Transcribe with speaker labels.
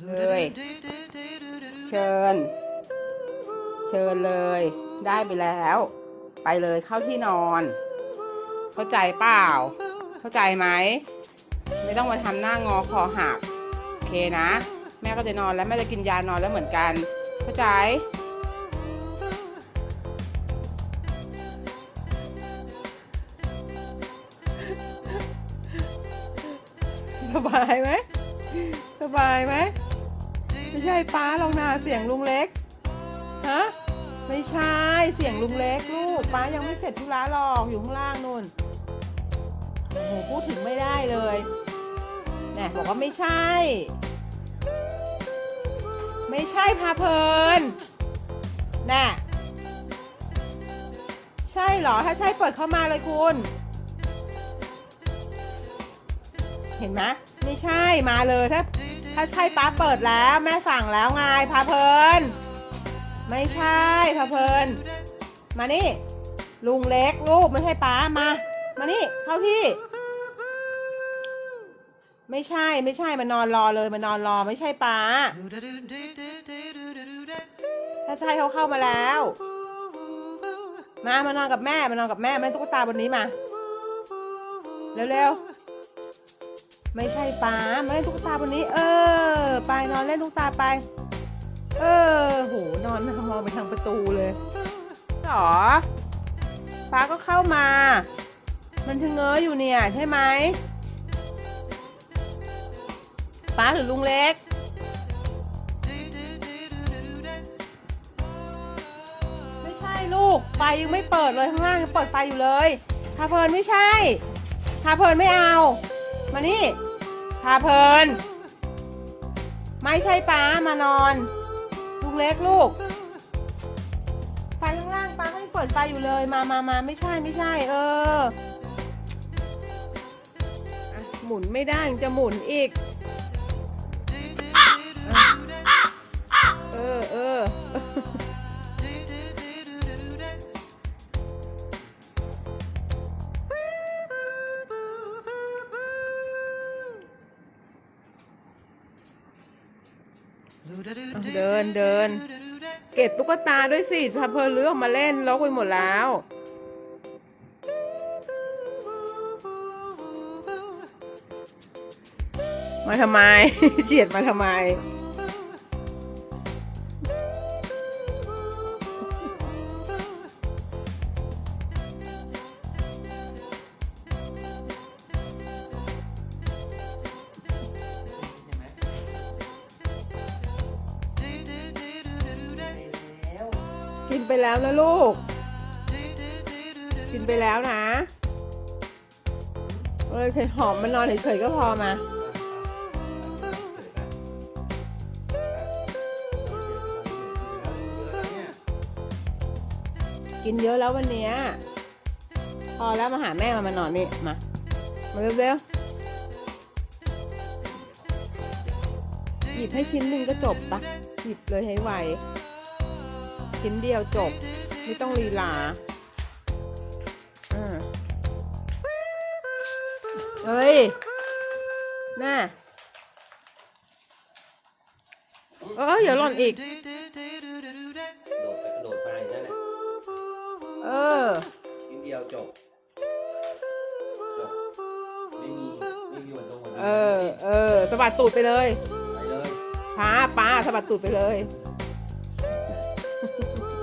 Speaker 1: เลย เชิญ เชิญเลย ได้ไปแล้ว ไปเลยเข้าที่นอน เข้าใจเปล่า เข้าใจไหม ไม่ต้องมาทำหน้างอคอหักโอเคนะ แม่ก็จะนอนแล้วแม่จะกินยานอนแล้วเหมือนกัน เข้าใจสบายไหมสบายไหม ใช่ป้าลองนาเสียงลุงเล็ก ฮะ ไม่ใช่เสียงลุงเล็กลูกป้ายังไม่เสร็จธุระหรอกอยู่ข้างล่างนู่น โอ้โหพูดถึงไม่ได้เลยเนี่ยบอกว่าไม่ใช่ ไม่ใช่พาเพลินน่ะใช่เหรอ ถ้าใช่เปิดเข้ามาเลยคุณ เห็นไหมไม่ใช่มาเลยถ้า ถ้าใช่ป้าเปิดแล้วแม่สั่งแล้วไงพาเพลิน ไม่ใช่พาเพลิน มานี่ ลุงเล็กลูกไม่ใช่ป้ามา มานี่เข้าที่ ไม่ใช่ไม่ใช่มานอนรอเลยมานอนรอไม่ใช่ป้า ถ้าใช่เขาเข้ามาแล้ว มามานอนกับแม่มานอนกับแม่แม่ตุ๊กตาบนนี้มาเร็วๆ ไม่ใช่ป้ามาเล่นตุ๊กตาบนนี้ เออ ไปนอนเล่นตุ๊กตาไป เออโหนอนมองไปทางประตูเลยหรอป้าก็เข้ามา มันถึงเง้ออยู่เนี่ยใช่ไหมป้าหรือลุงเล็กไม่ใช่ลูกไฟยังไม่เปิดเลยข้างล่างยังเปิดไฟอยู่เลยพาเพลินไม่ใช่พาเพลินไม่เอา มานี่พาเพลิน ไม่ใช่ป้ามานอนลุงเล็กลูก ไฟข้างล่างป้าก็ยังเปิดไฟอยู่เลยมามามาไม่ใช่ไม่ใช่ เอออะหมุนไม่ได้ยังจะหมุนอีกอะเออเออ เดินเดิน เก็บตุ๊กตาด้วยสิพาเพลเลือกมาเล่นล็อกไปหมดแล้ว มาทำไม เฉียดมาทำไม กินไปแล้วนะลูก กินไปแล้วนะเออเฉยหอมมันนอนเฉยๆก็พอมากินเยอะแล้ววันนี้พอแล้วมาหาแม่มามานอนนี่ มา มาเร็วๆหยิบให้ชิ้นหนึ่งก็จบปะหยิบเลยให้ไว ชิ้นเดียวจบ ไม่ต้องลีลาอ่าเฮ้ย น่าเอออย่าหล่นอีก
Speaker 2: โดดไปกระโดดไปนั่นแหละ
Speaker 1: เออ
Speaker 2: นิดเดียวจบ จบ ไม่มี ไม่มีวันตรงวันนี้
Speaker 1: เออ เออสะบัดตูดไปเลย
Speaker 2: ไปเลย
Speaker 1: พาป้าสะบัดตูดไปเลย
Speaker 2: เ